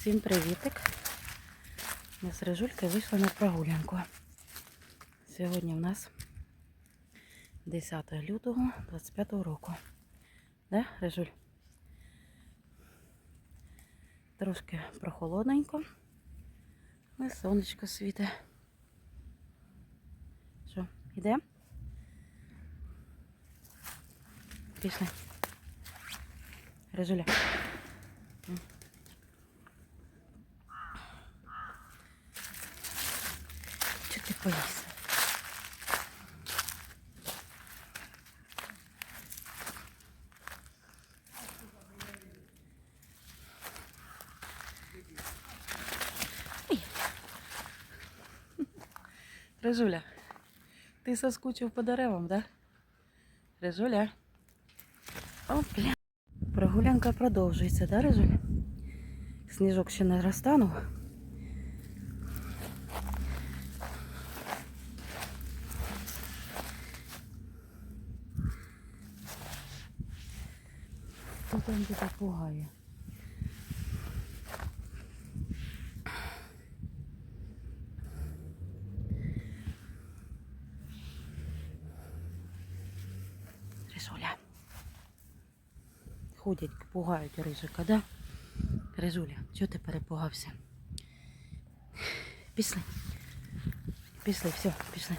Всім привітик! Ми з Рижулькою вийшли на прогулянку. Сьогодні в нас 10 лютого 25 року. Да, Рижуль? Трошки прохолодненько. Але сонечко світе. Що, йдемо? Пішли. Рижуля. Чи ти боїшся? Ой. Ти соскучив по деревам, да? Рижуля. О, бля. Прогулянка продовжується, да, Рижуль? Сніжок ще не розтанув. Хто так пугає? Рижуля. Ходять, пугають рижика, да? Рижуля, чого ти перепугався? Пішли. Пішли, все, пішли.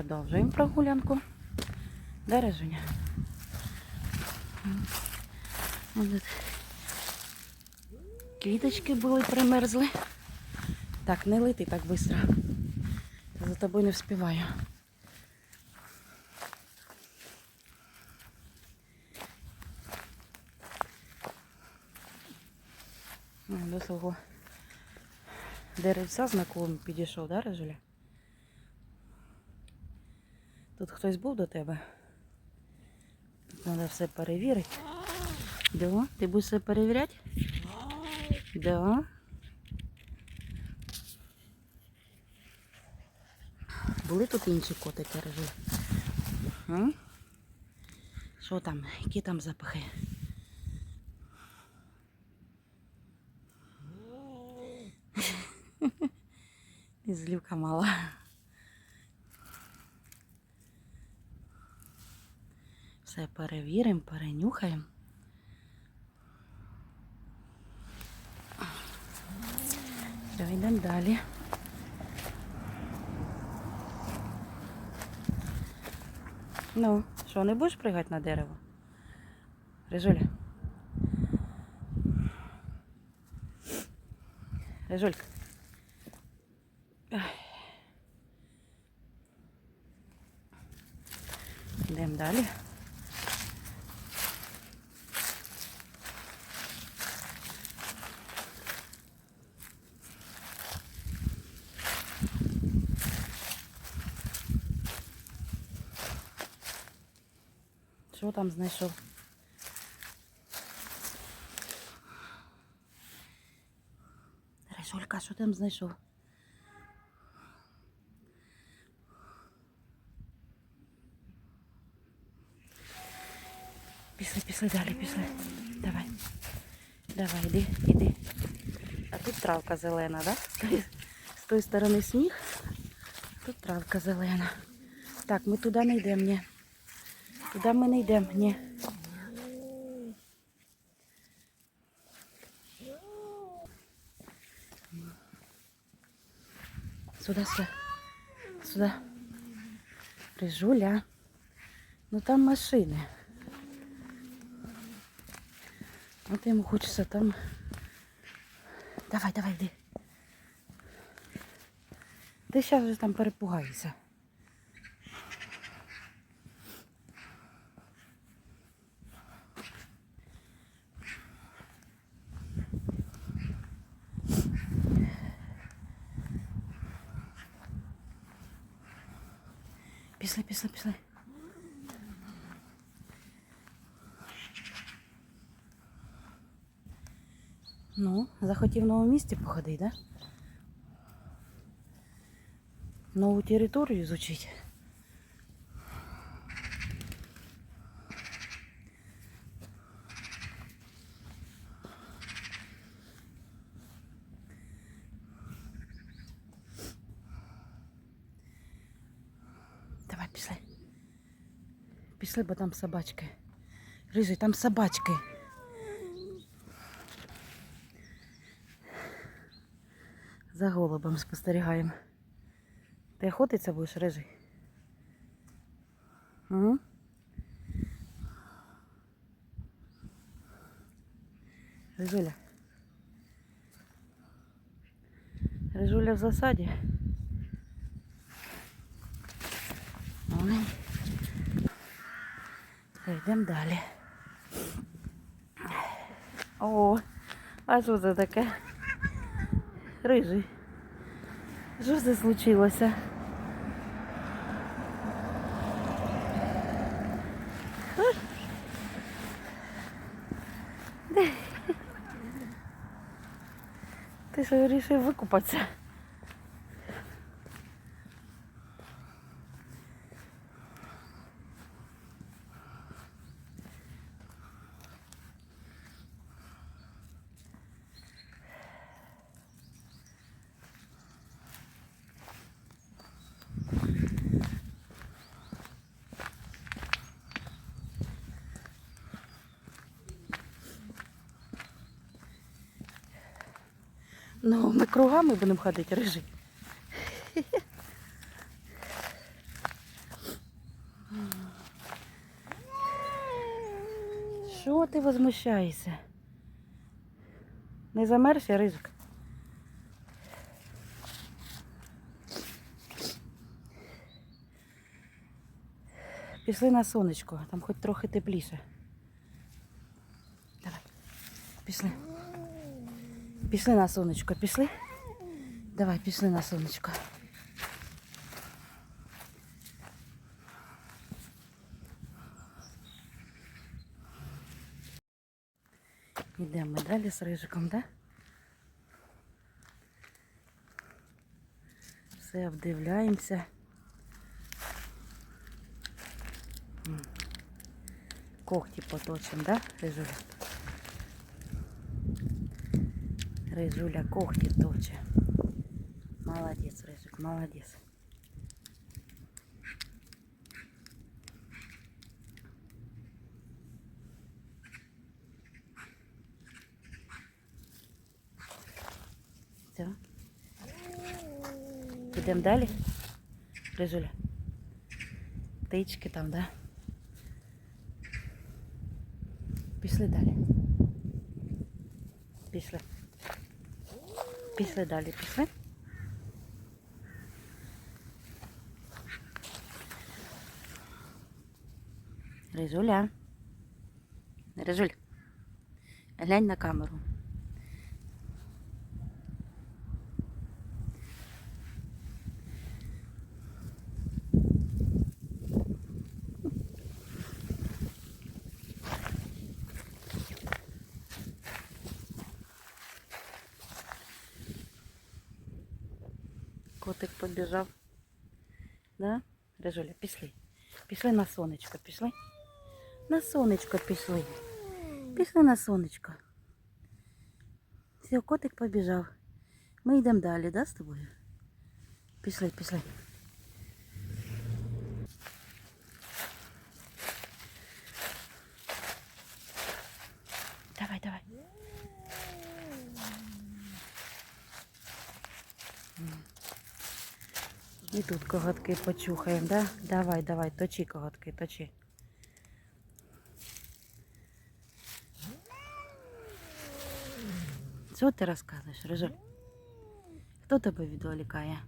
Продовжуємо прогулянку. Режуня? Тут Квіточки були примерзли. Так, не лети так швидко. За тобою не вспіваю. До свого деревця знакомим підійшов, да, Режуля? Тут хтось був до тебе? Тут треба все перевірити. Да? Ти будеш все перевіряти? Да. Були тут інші котики режу? Що там? Які там запахи? Злівка мала. Все перевіримо, перенюхаємо. Все, йдемо далі. Ну, що, не будеш пригати на дерево? Рижуля. Рижулька. Йдемо далі. Що там знайшов? Рижулька, що там знайшов? Пішли, пішли далі, пішли. Давай. Давай, іди, іди. А тут травка зелена, да? З тої- сторони сніг, тут травка зелена. Так, ми туди не йдемо. Туди ми не йдемо, ні. Сюди, сюди. Сюди. Рижуля. Ну там машини. От йому хочеться там. Давай, давай, йди. Ти зараз вже там перепугаєшся. Пішли, пішли, пішли. Захотів в новому місті походити, да? Нову територію изучить. Давай, пішли. Пішли, бо там собачки. Рижий, там собачки. За голубом спостерігаємо. Ти охотиться будеш, рижий? Угу. Рижуля. Рижуля в засаді. Ой. Йдемо далі. О, а що це таке? Рижий. Що це случилося? Ти що вирішив викупатися? Ну, ми кругами будемо ходити, рижий. Що ти возмущаєшся? Не замерзся, рижик? Пішли на сонечко, там хоч трохи тепліше. Давай, пішли. Пішли на сонечко, пішли? Давай, пішли на сонечко. Йдемо далі з рижиком, да? Все обдивляємося. Когті поточимо, да, Рижуля? Рижуля когті точе. Молодець, Рижик, молодець. Все. Підемо далі? Рижуля. Птички там, да? Пішли далі. Пішли. Пішли далі, пішли. Резуля. Резуль. Глянь на камеру. Котик побіжав. Да? Режуля, пішли. Пішли на сонечко, пішли. На сонечко пішли. Пішли на сонечко. Все, котик побіжав. Ми йдемо далі, да, з тобою? Пішли, пішли. Давай, давай. І тут коготки почухаємо, да? Давай, давай, точи коготки, точи. Що ти розказуєш, Рижуль? Хто тебе відволікає?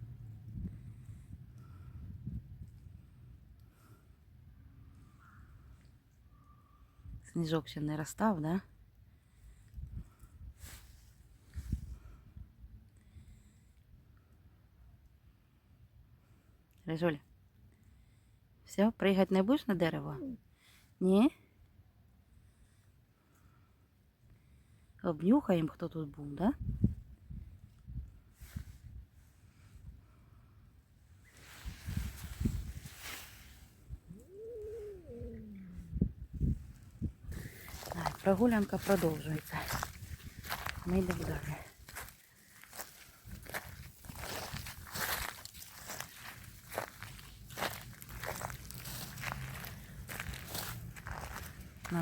Сніжок ще не розстав, да? Рижуль. Все, пригать не будеш на дерево? Ні? Обнюхаємо, хто тут був, да? Прогулянка продовжується. Ми йдемо далі.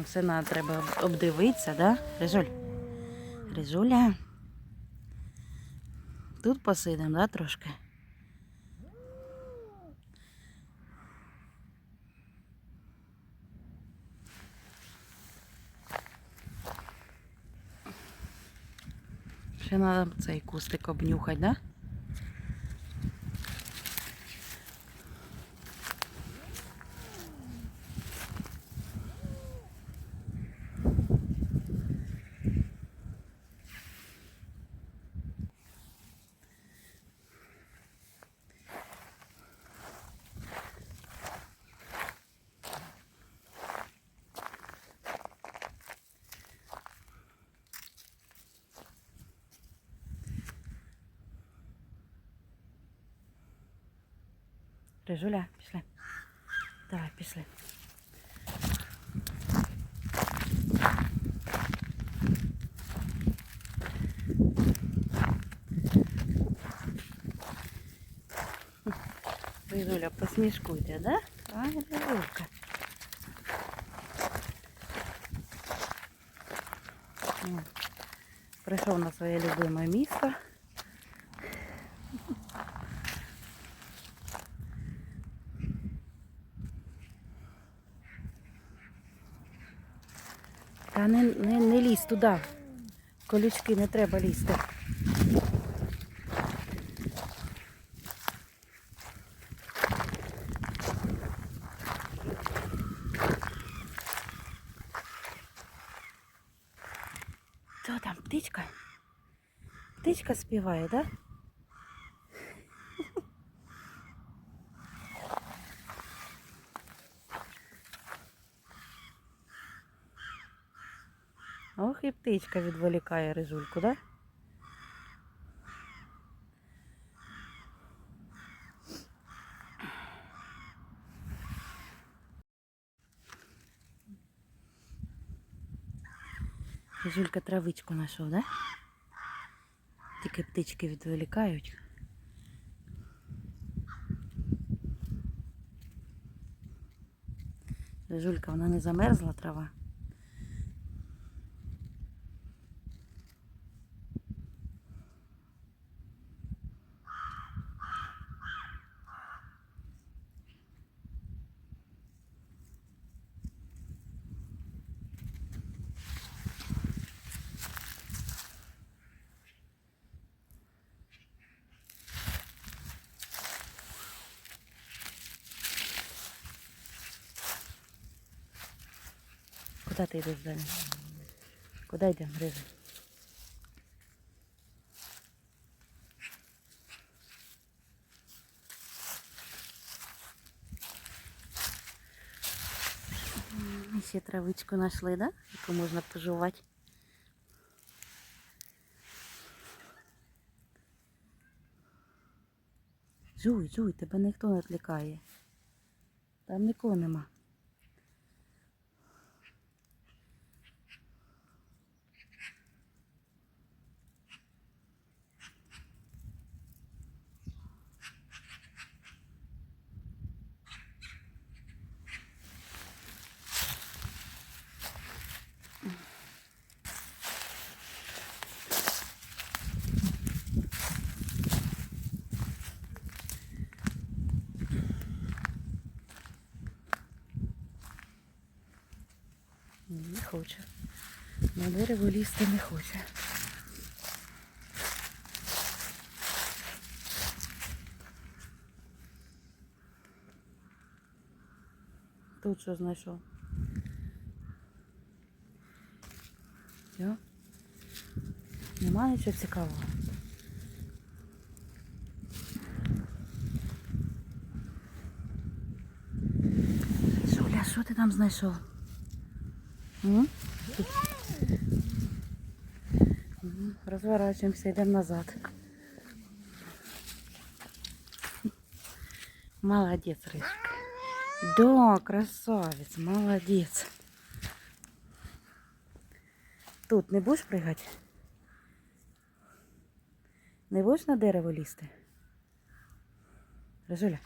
Все надо, треба обдивитися, да? Рижуль? Рижуля. Тут посидимо, да, трошки? Ще треба цей кустик обнюхати, да? Рижуля, пішли. Давай, пішли. Рижуля, посмішкуйте, да? Ай, Рижулька. Прийшов на своє любиме місто. Не, не, не лізь туди. Колючки не треба лізти. Хто там, птичка? Птичка співає, так? Да? Ох, і птичка відволікає рижульку, да? Рижулька травичку знайшов, да? Тільки птички відволікають. Рижулька, вона не замерзла трава. Куда ти йдеш далі? Куди йдемо, Рижа? М, Ще травичку знайшли, да? Яку можна пожувати. Жуй, жуй, тебе ніхто не відлікає. Там нікого нема. Ні, Не хоче. На дерево лізти не хоче. Тут що знайшов? Все? Нема нічого цікавого. Жуля, що ти там знайшов? М? Тут- М, Розворачуємося, йдемо назад. Молодець, Ришка. Да, красавець, молодець. Тут не будеш пригати? Не будеш на дерево лізти? Рожуля?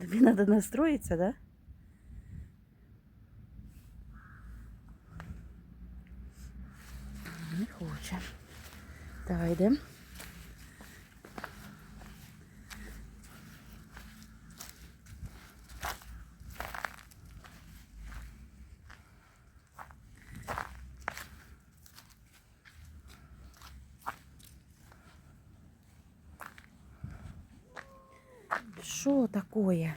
Тобі треба настроїтися, да? Давай. Що такое?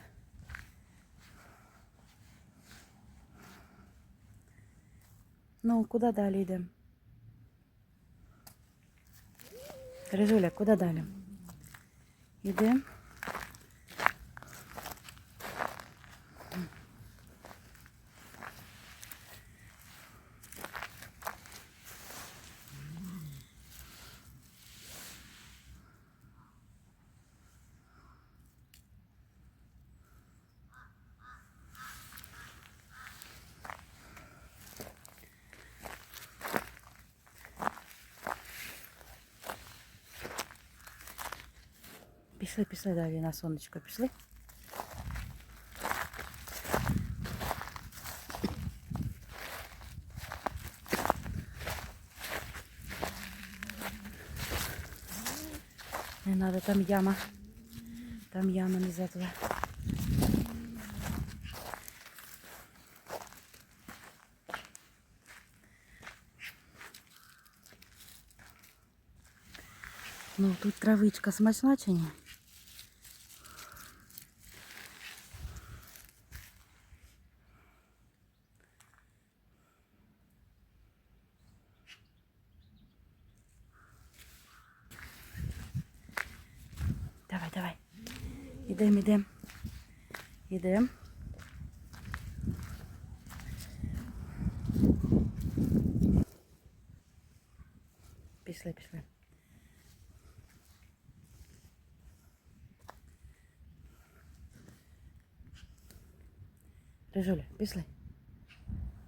Ну, куди далі йдемо? Рижуля, куди далі? Йдемо. Пішли, пішли далі на сонечко, пішли. Не надо, там яма. Там яма не за туда. Ну, тут травичка смачна чи ні? Ідем. Ідем. Пішли, пішли. Рижуля, пішли.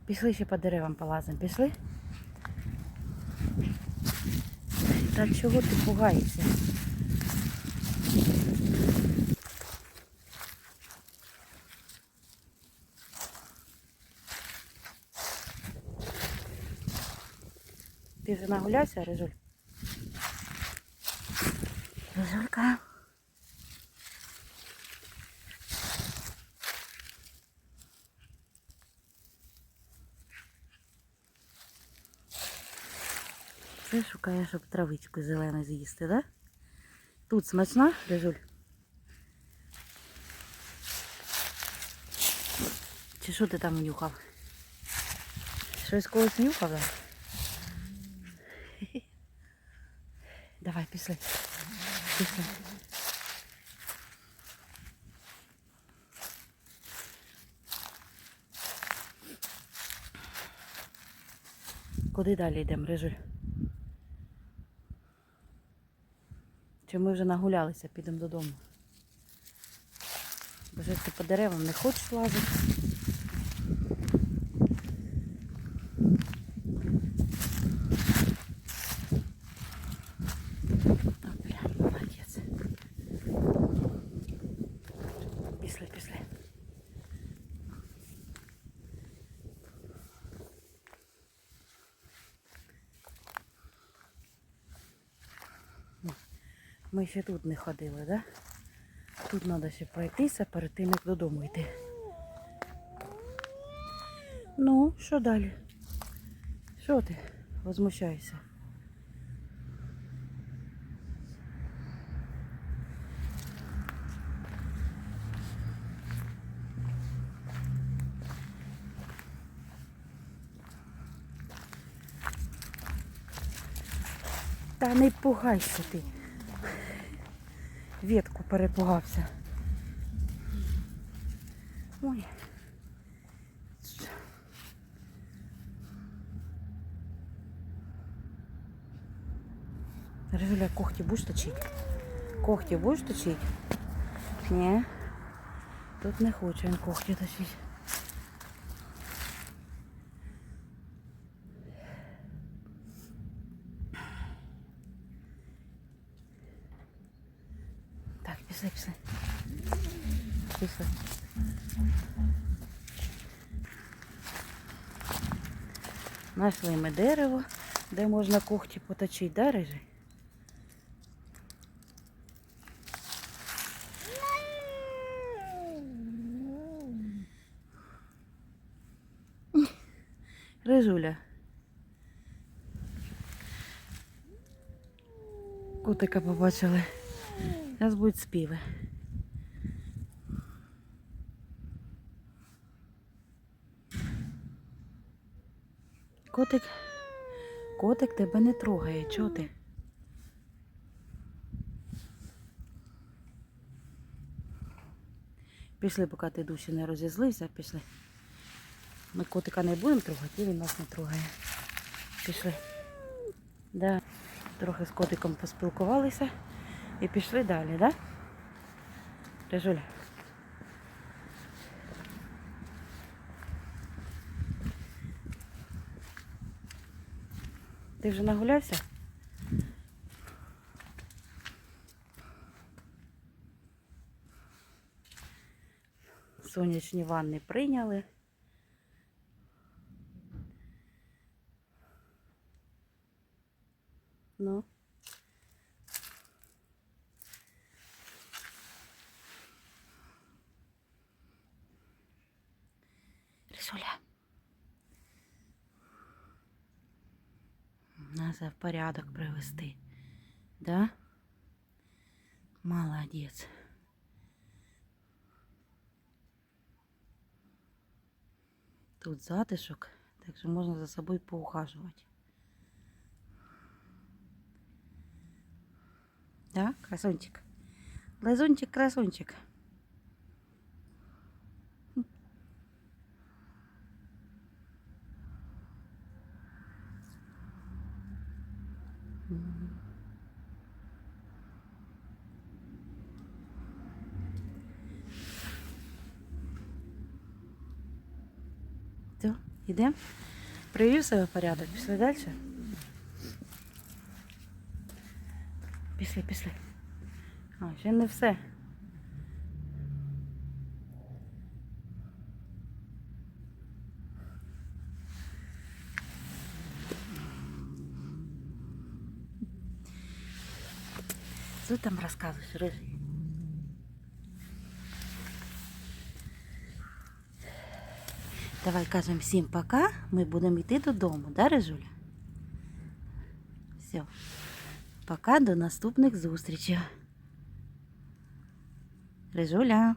Пішли ще по деревам полазимо. Пішли? Та чого ти пугаєшся? Ти вже нагулявся, Рижуль? Рижулька. Це шукає, щоб травичку зелену з'їсти, да? Тут смачна, Рижуль? Чи що ти там нюхав? Щось когось нюхав? Да? Давай, пішли. Пішли. Куди далі йдемо, Рижуль? Чи ми вже нагулялися, підемо додому? Бо ж ти по деревам не хочеш лазити. А, бля, молодець. Пішли, пішли. Ми ще тут не ходили, да? Тут треба ще пройтися перед тим, як додому йти. Ну, що далі? Що ти возмущаєшся? Та не пугайся ти. Ветку перепугався. Ой. Рыля, когті будеш точить? Когті будеш точить? Не. Тут не хоче він когті точить. Знайшли ми дерево, де можна когті поточити, да, рижий? Рижуля. Котика побачили. Зараз будуть співи. Котик, котик тебе не трогає, чого ти? Пішли, поки ти душі не розізлився, пішли. Ми котика не будемо трогати, і він нас не трогає. Пішли. Да. Трохи з котиком поспілкувалися і пішли далі, да? Режуля. Ти вже нагулявся? Сонячні ванни прийняли. Ну. Надо в порядок привести. Да? Молодец. Тут затишок, так що можна за собою поухажувати. Да, красунчик? Лазунчик, красунчик. Все, йдемо. Привів себе порядок. Пішли далі. Пішли, пішли. А, ще не все. Що там розказуєш, рижий? Давай кажемо всім пока. Ми будемо йти додому, да, Режуля? Все. Пока до наступних зустрічей. Рижуля.